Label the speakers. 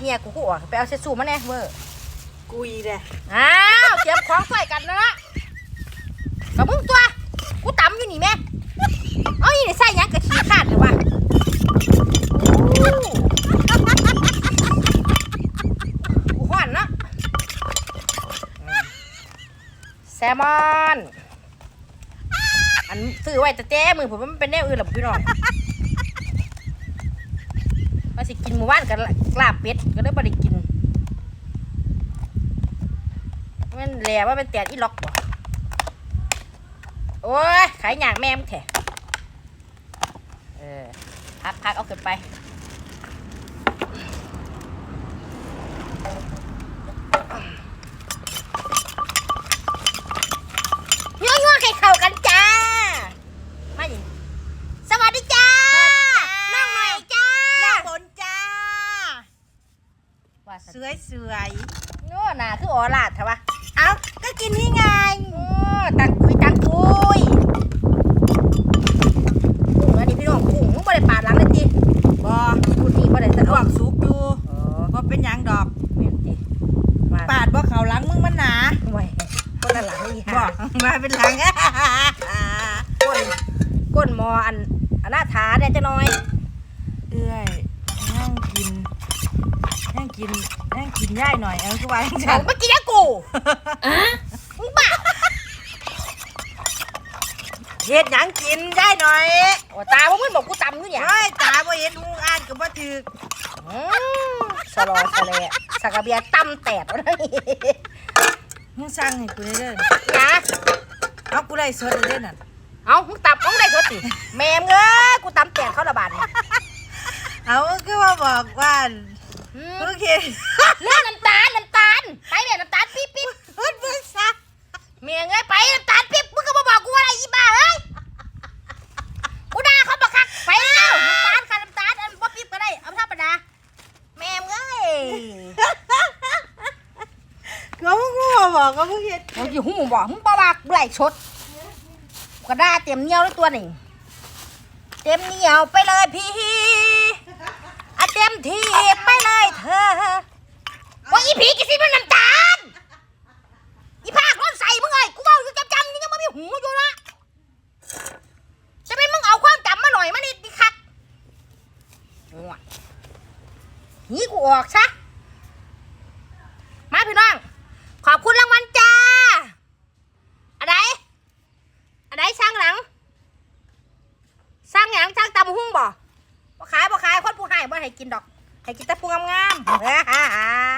Speaker 1: เฮียกูกูออกไปเอาเซซูมาแน่เวอร์
Speaker 2: กุยเด้
Speaker 1: อ้าวเตรียมของใส่กันนะกับมึงตัว กูตำอยู่นี่แม่เอาอีนี่ใส่หยังกะขี้ขาดเลยวะกูห่อนเนาะอืมแซลมอน อันซื้อไว้แต่เจ้มือผมมันเป็นแนวอื่นหรอพี่น้อง มาสิกินหมู่บ้านกันลาบเป็ดก็เลยไม่ได้กินมันแหล่ว่าเป็นแตดอีล็อกบ่โอ้ยขายหยางแม่มแท้เออพักพักเอาขึ้นไป ยั่วยั่วให้เข้ากันจ้า มาดิสวัสดีจ้า น้องหน่อยจ้า
Speaker 2: หน้าบนจ้า
Speaker 1: ว่า
Speaker 2: สวยสวย
Speaker 1: โน่หนาคือออลาดใช่ปะ
Speaker 2: ๆเอาก็กินนี่ไง
Speaker 1: โอ้ตังคุยตังคุยกุ้งอันนี้พี่น้องกุ้งมึงบ่ได้ปาดหลังเลยจี
Speaker 2: บอ
Speaker 1: พูดนี่บ่ได้สะ
Speaker 2: ล
Speaker 1: ดว
Speaker 2: ว
Speaker 1: ก
Speaker 2: กสุกอยู่
Speaker 1: อ๋อ
Speaker 2: บ่เป็นหยังดอก
Speaker 1: แม่นจีมา
Speaker 2: ปาดบ่เขาหลังมึงมันหนา
Speaker 1: ห่วยก้นอันหลังนี่
Speaker 2: บอ
Speaker 1: ฮะ
Speaker 2: กมาเป็นหลัง
Speaker 1: ก้นก้นหมออันอันหน้าถาเนี่ยจะน้อย
Speaker 2: เอื้อยนั่งกินนั่ง กินนั่งกินย่ายหน่อยเอาคือว่าจัง
Speaker 1: ฉั
Speaker 2: ซั่
Speaker 1: น
Speaker 2: น
Speaker 1: เมื่อกี้นะกูมึงบ้า
Speaker 2: เฮ็ดหยังกินย่ายหน่อย
Speaker 1: โอ้ตามึงบอกกูตำกูเนี่ย
Speaker 2: เฮ้ยตาบ่เห็นหูอ่านก็บ่ถึก
Speaker 1: อืมสลอสะเลสักกะเบียตำแตดวะนี่
Speaker 2: มึงสั่งให้กูได้เด้อ
Speaker 1: นะ
Speaker 2: เอากูไล่สดได้เด้อนั่น
Speaker 1: เอามึงตำมึงได้สดสิแม่มเงยกูตำแตดเขาระบาดเนี่ย
Speaker 2: เอาคือว่าบอกว่า
Speaker 1: อืม
Speaker 2: โอเค
Speaker 1: เรื่องน้ำตาลน้ำตาลไปเนี่ยน้ำตาลปิ๊บปิ๊บ
Speaker 2: พูดมึงซะ
Speaker 1: เมียเงยไปน้ำตาลปิ๊บมึงก็มาบอกกูว่าอะไรอีบ้าเอ้ยกูด่าเขาบักคักไปแล้วน้ำตาลค่ะน้ำตาลอันบ่ปิ๊บก็ได้เอาธรรมดาแม่มเงย
Speaker 2: ก็มึงกูมาบอกก็มึงเฮ็ด
Speaker 1: มึงอยู่หูบอกมึงบ่ว่ากูไหลชดก็ได้เต็มเหนียวเลยตัวนี่เต็มเหนียวไปเลยพี่อะเต็มที่ไปเลยเธอว่าอี ผีกิสิมันน้ำตาลอีภาคร้อนใส่มึงไงกูเบาอยู่จำจำนี่ยังไม่มีหูอยู่นะจะเป็นมึงเอาความจำมาหน่อยมานี่ดิคักง่วงนี่กูออกซะมาพี่น้อง ขอบคุณรางวัลจ้า อะไร อะไรสร้างหลังสร้างหยังสร้างตำหุ้งบ่บ่ขายบ่ขายคนผู้ให้บ่ให้กินดอก ให้กินแต่ผู้งามๆ